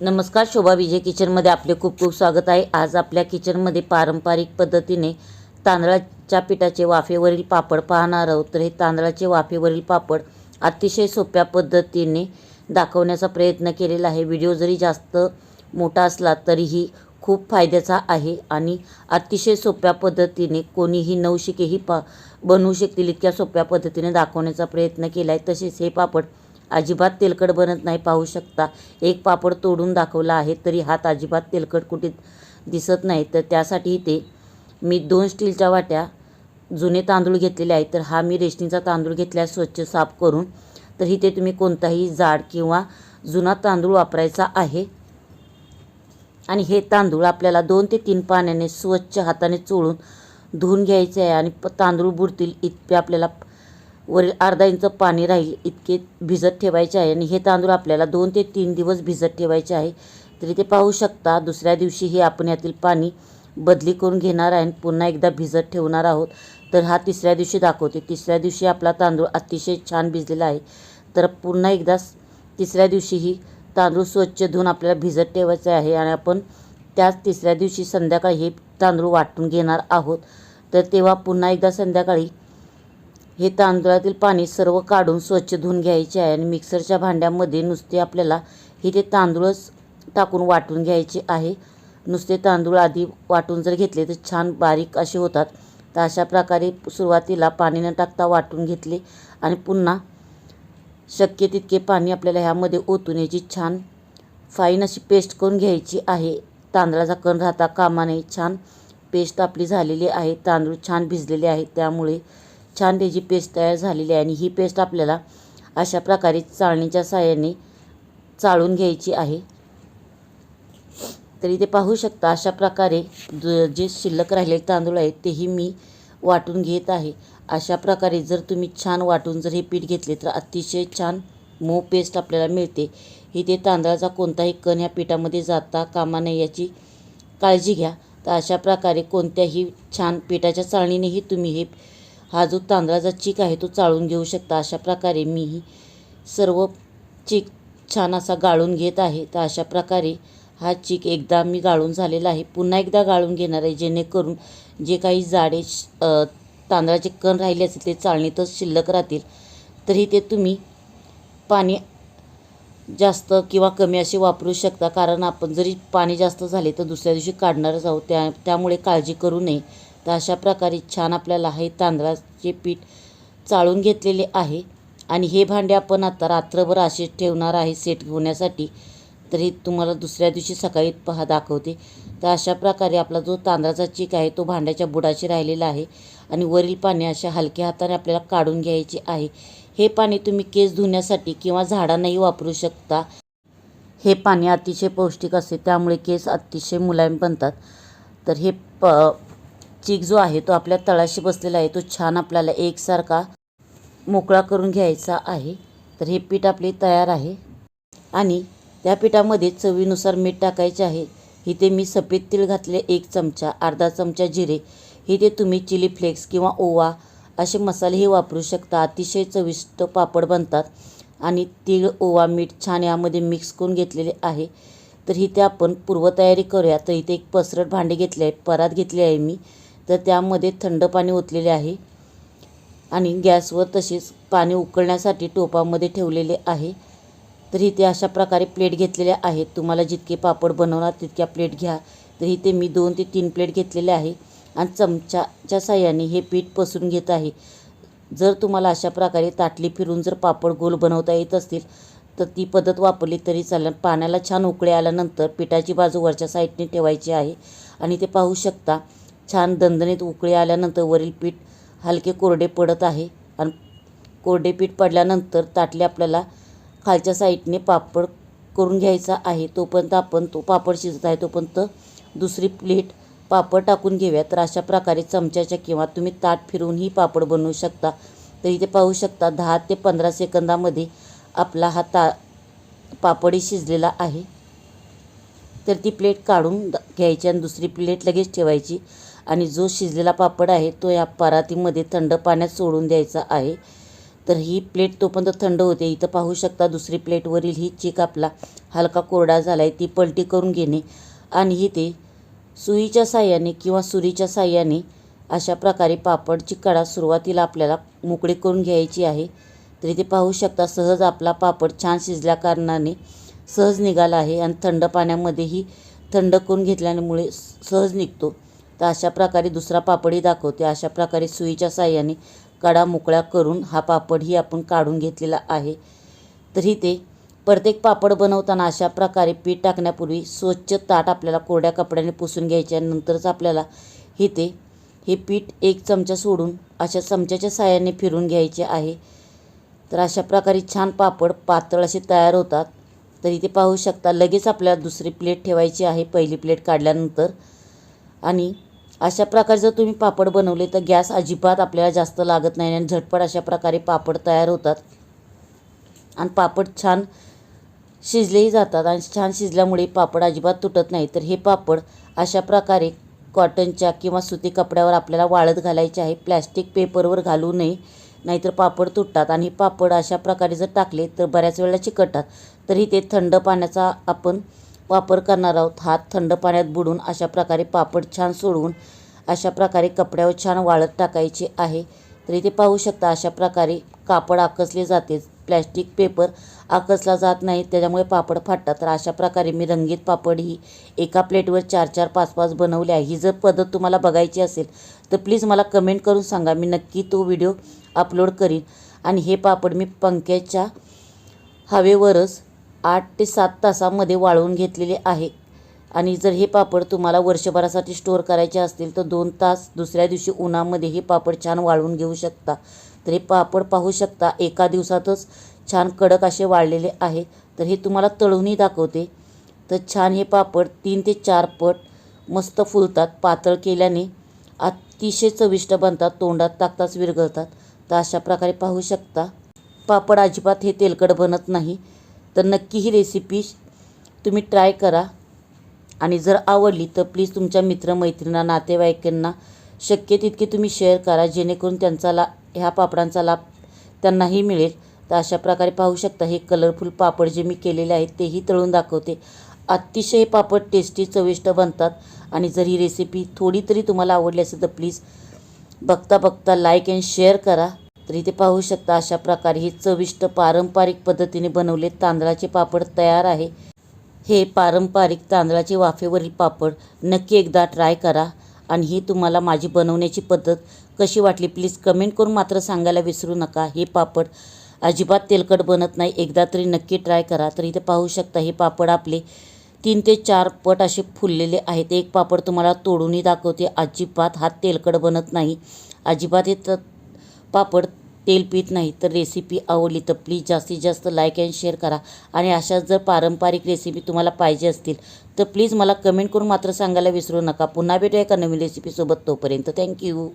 नमस्कार शोभा विजय किचनमध्ये आपले खूप खूप स्वागत आहे. आज आपल्या किचनमध्ये पारंपरिक पद्धतीने तांदळाच्या पिठाचे वाफेवरील पापड पाहणार आहोत. तर हे तांदळाचे वाफेवरील पापड अतिशय सोप्या पद्धतीने दाखवण्याचा प्रयत्न केलेला आहे. व्हिडिओ जरी जास्त मोठा असला तरीही खूप फायद्याचा आहे आणि अतिशय सोप्या पद्धतीने कोणीही नवशिकेही पा बनवू शकतील इतक्या सोप्या पद्धतीने दाखवण्याचा प्रयत्न केला आहे तसेच हे पापड अजिबात तेलकट बनत नाही पाहू शकता. एक पापड तोडून दाखवला आहे तरी हात अजिबात तेलकट कुठे दिसत नाही. तर त्यासाठी ते मी दोन स्टीलच्या वाट्या जुने तांदूळ घेतलेले आहेत. तर हा मी रेशनीचा तांदूळ घेतला स्वच्छ साफ करून तर इथे तुम्ही कोणताही जाड किंवा जुना तांदूळ वापरायचा आहे. आणि हे तांदूळ आपल्याला दोन ते तीन पाण्याने स्वच्छ हाताने चोळून धुवून घ्यायचे आहे. आणि तांदूळ बुडतील इतके आपल्याला वरील अर्धा इंच पाणी राहील इतके भिजत ठेवायचे आहे. आणि हे तांदूळ आपल्याला दोन ते तीन दिवस भिजत ठेवायचे आहे. तरी ते पाहू शकता दुसऱ्या दिवशी हे आपण यातील पाणी बदली करून घेणार आहे आणि पुन्हा एकदा भिजत ठेवणार आहोत. तर हा तिसऱ्या दिवशी दाखवते. तिसऱ्या दिवशी आपला तांदूळ अतिशय छान भिजलेला आहे. तर पुन्हा एकदा तिसऱ्या दिवशीही तांदूळ स्वच्छ धुवून आपल्याला भिजत ठेवायचे आहे आणि आपण त्याच तिसऱ्या दिवशी संध्याकाळी हे तांदूळ वाटून घेणार आहोत. तर तेव्हा पुन्हा एकदा संध्याकाळी हे तांदळातील पाणी सर्व काढून स्वच्छ धुवून घ्यायचे आहे आणि मिक्सरच्या भांड्यामध्ये नुसते आपल्याला हे ते तांदूळच टाकून वाटून घ्यायचे आहे नुसते तांदूळ आधी वाटून जर घेतले तर छान बारीक असे होतात. तर अशा प्रकारे सुरुवातीला पाणी न टाकता वाटून घेतले आणि पुन्हा शक्य तितके पाणी आपल्याला ह्यामध्ये ओतून याची छान फाईन अशी पेस्ट करून घ्यायची आहे. तांदळाचा कण राहता कामा नये छान पेस्ट आपली झालेली आहे तांदूळ छान भिजलेले आहेत त्यामुळे छान त्याची पेस्ट तयार झालेली आहे आणि ही पेस्ट आपल्याला अशा प्रकारे चाळणीच्या साह्याने चाळून घ्यायची आहे. तरी ते पाहू शकता अशा प्रकारे ज जे शिल्लक राहिलेले तांदूळ आहेत तेही मी वाटून घेत आहे. अशा प्रकारे जर तुम्ही छान वाटून जर हे पीठ घेतले तर अतिशय छान मऊ पेस्ट आपल्याला मिळते. इथे तांदळाचा कोणताही कण या पिठामध्ये जाता कामा नये याची काळजी घ्या. तर अशा प्रकारे कोणत्याही छान पिठाच्या चाळणीनेही तुम्ही हे हा जो तांदळाचा चीक आहे तो चाळून घेऊ शकता. अशा प्रकारे मी ही सर्व चीक छान असा गाळून घेत आहे. तर अशा प्रकारे हा चीक एकदा मी गाळून झालेला आहे. पुन्हा एकदा गाळून घेणार आहे. जेणेकरून जे काही जाडे श- तांदळाचे कण राहिले असतील ते चाळणीतच शिल्लक राहतील. तरी ते तुम्ही पाणी जास्त किंवा कमी असे वापरू शकता. कारण आपण जरी पाणी जास्त झाले तर दुसऱ्या दिवशी काढणारच आहोत. त्या त्यामुळे काळजी करू नये. तर अशा प्रकारे छान आपल्याला हे तांदळाचे पीठ चाळून घेतलेले आहे. आणि हे भांडे आपण आता रात्रभर असे ठेवणार आहे सेट होण्यासाठी तरी तुम्हाला दुसऱ्या दिवशी सकाळी पहा दाखवते. तर अशा प्रकारे आपला जो तांदळाचा चीक आहे तो भांड्याच्या बुडाशी राहिलेला आहे. आणि वरील पाणी अशा हलक्या हाताने आपल्याला काढून घ्यायचे आहे. हे पाणी तुम्ही केस धुण्यासाठी किंवा झाडांनाही वापरू शकता. हे पाणी अतिशय पौष्टिक असते त्यामुळे केस अतिशय मुलायम बनतात. तर हे प चीक जो आहे तो आपल्या तळाशी बसलेला आहे. तो छान आपल्याला एकसारखा मोकळा करून घ्यायचा आहे. तर हे पीठ आपले तयार आहे. आणि त्या पिठामध्ये चवीनुसार मीठ टाकायचे आहे. इथे मी सफेद तीळ घातले एक चमचा अर्धा चमचा जिरे. इथे तुम्ही चिली फ्लेक्स किंवा ओवा असे मसालेही वापरू शकता. अतिशय चविष्ट पापड बनतात. आणि तीळ ओवा मीठ छान यामध्ये मिक्स करून घेतलेले आहे. तर इथे आपण पूर्वतयारी करूया. तर इथे एक पसरट भांडे घेतले आहे परात घेतली आहे मी. तर त्यामध्ये थंड पाणी ओतलेले आहे. आणि गॅसवर तसेच पाणी उकळण्यासाठी टोपामध्ये ठेवलेले आहे. तर इथे अशा प्रकारे प्लेट घेतलेल्या आहेत. तुम्हाला जितके पापड बनवणार तितक्या प्लेट घ्या. तर इथे मी दोन ते तीन प्लेट घेतलेले आहे. आणि चमच्याच्या साह्याने हे पीठ पसरून घेत आहे. जर तुम्हाला अशा प्रकारे ताटली फिरून जर पापड गोल बनवता येत असतील तर ती पद्धत वापरली तरी चालेल. पाण्याला छान उकळे आल्यानंतर पिठाची बाजू वरच्या साईडने ठेवायची आहे. आणि ते पाहू शकता छान दणदणीत उकळी आल्यानंतर वरील पीठ हलके कोरडे पडत आहे. आणि कोरडे पीठ पडल्यानंतर ताटले आपल्याला खालच्या साईडने पापड करून घ्यायचा आहे. तोपर्यंत आपण तो पापड शिजत आहे. तोपर्यंत दुसरी प्लेट पापड टाकून घेऊया. तर अशा प्रकारे चमच्याच्या किंवा तुम्ही ताट फिरवूनही पापड बनवू शकता. तर इथे पाहू शकता दहा ते पंधरा सेकंदामध्ये आपला हा ता पापडही शिजलेला आहे. तर ती प्लेट काढून द- घ्यायची आणि दुसरी प्लेट लगेच ठेवायची. आणि जो शिजलेला पापड आहे तो या परातीमध्ये थंड पाण्यात सोडून द्यायचा आहे. तर ही प्लेट तोपर्यंत थंड होते. इथं पाहू शकता दुसरी प्लेटवरील ही चीक आपला हलका कोरडा झाला आहे ती पलटी करून घेणे आणि इथे सुईच्या साह्याने किंवा सुरीच्या साह्याने अशा प्रकारे पापडची कडा सुरुवातीला आपल्याला मोकळी करून घ्यायची आहे. तर इथे पाहू शकता सहज आपला पापड छान शिजल्या कारणाने सहज निघाला आहे आणि थंड पाण्यामध्येही थंड करून घेतल्यामुळे सहज निघतो. तर अशा प्रकारे दुसरा पापडही दाखवते. अशा प्रकारे सुईच्या साह्याने कडा मोकळ्या करून हा पापडही आपण काढून घेतलेला आहे. तर ते प्रत्येक पापड बनवताना अशा प्रकारे पीठ टाकण्यापूर्वी स्वच्छ ताट आपल्याला कोरड्या कपड्याने पुसून घ्यायचे आणि नंतरच आपल्याला इथे हे पीठ एक चमचा सोडून अशा चमच्याच्या साह्याने फिरून घ्यायचे आहे. तर अशा प्रकारे छान पापड पातळ असे तयार होतात. तर इथे पाहू शकता लगेच आपल्याला दुसरी प्लेट ठेवायची आहे. पहिली प्लेट काढल्यानंतर आणि अशा प्रकारे जर तुम्ही पापड बनवले तर गॅस अजिबात आपल्याला जास्त लागत नाही आणि झटपट अशा प्रकारे पापड तयार होतात. आणि पापड छान शिजलेही जातात आणि छान शिजल्यामुळे पापड अजिबात तुटत नाही. तर हे पापड अशा प्रकारे कॉटनच्या किंवा सुती कपड्यावर आपल्याला वाळत घालायचे आहे. प्लॅस्टिक पेपरवर घालू नये नाहीतर पापड तुटतात. आणि पापड अशा प्रकारे जर टाकले तर बऱ्याच वेळेला चिकटतात. तरी ते थंड पाण्याचा आपण वापर करणार आहोत. हात थंड पाण्यात बुडून अशा प्रकारे पापड छान सोडवून अशा प्रकारे कपड्यावर छान वाळत टाकायचे आहे. तर इथे पाहू शकता अशा प्रकारे कापड आकसले जाते. प्लॅस्टिक पेपर आकसला जात नाही. त्याच्यामुळे पापड फाटतात. तर अशा प्रकारे मी रंगीत पापड ही एका प्लेटवर चार चार पाच पाच बनवले आहे ही जर पद्धत तुम्हाला बघायची असेल तर प्लीज मला कमेंट करून सांगा. मी नक्की तो व्हिडिओ अपलोड करीन. आणि हे पापड मी पंख्याच्या हवेवरच आठ ते सात तासामध्ये वाळवून घेतलेले आहे. आणि जर हे पापड तुम्हाला वर्षभरासाठी स्टोअर करायचे असतील तर दोन तास दुसऱ्या दिवशी उन्हामध्ये हे पापड छान वाळवून घेऊ शकता. तर हे पापड पाहू शकता एका दिवसातच छान कडक असे वाळलेले आहे. तर हे तुम्हाला तळूनही दाखवते. तर छान हे पापड तीन ते चार पट मस्त फुलतात. पातळ केल्याने अतिशय चविष्ट बनतात तोंडात टाकताच विरघळतात. तर अशा प्रकारे पाहू शकता. पापड अजिबात हे तेलकट बनत नाही. तर नक्की ही रेसिपी तुम्ही ट्राय करा. आणि जर आवडली तर प्लीज तुमच्या मित्रमैत्रिणींना नातेवाईकांना शक्य तितके तुम्ही शेअर करा. जेणेकरून त्यांचा ला ह्या पापडांचा लाभ त्यांनाही मिळेल. तर अशा प्रकारे पाहू शकता हे कलरफुल पापड जे मी केलेले आहेत तेही तळून दाखवते. अतिशय पापड टेस्टी चविष्ट बनतात. आणि जर ही रेसिपी थोडी तरी तुम्हाला आवडली असेल तर प्लीज बघता बघता लाईक अँड शेअर करा. तर इथे पाहू शकता अशा प्रकारे हे चविष्ट पारंपरिक पद्धतीने बनवले तांदळाचे पापड तयार आहे. हे पारंपरिक तांदळाचे वाफेवरील पापड नक्की एकदा ट्राय करा आणि ही तुम्हाला माझी बनवण्याची पद्धत कशी वाटली प्लीज कमेंट करून मात्र सांगायला विसरू नका. हे पापड अजिबात तेलकट बनत नाही. एकदा तरी नक्की ट्राय करा. तर इथे पाहू शकता हे पापड आपले तीन ते चार पट असे फुललेले आहेत. एक पापड तुम्हाला तोडूनही दाखवते. अजिबात हात तेलकट बनत नाही. अजिबात हे पापड तेल पीत नाही तर रेसिपी आवडली तर प्लीज जास्तीत जास्त लाईक अँड शेअर करा. आणि अशाच जर पारंपरिक रेसिपी तुम्हाला पाहिजे असतील तर प्लीज मला कमेंट करून मात्र सांगायला विसरू नका. पुन्हा भेटूया एका नवीन रेसिपीसोबत तोपर्यंत. थँक्यू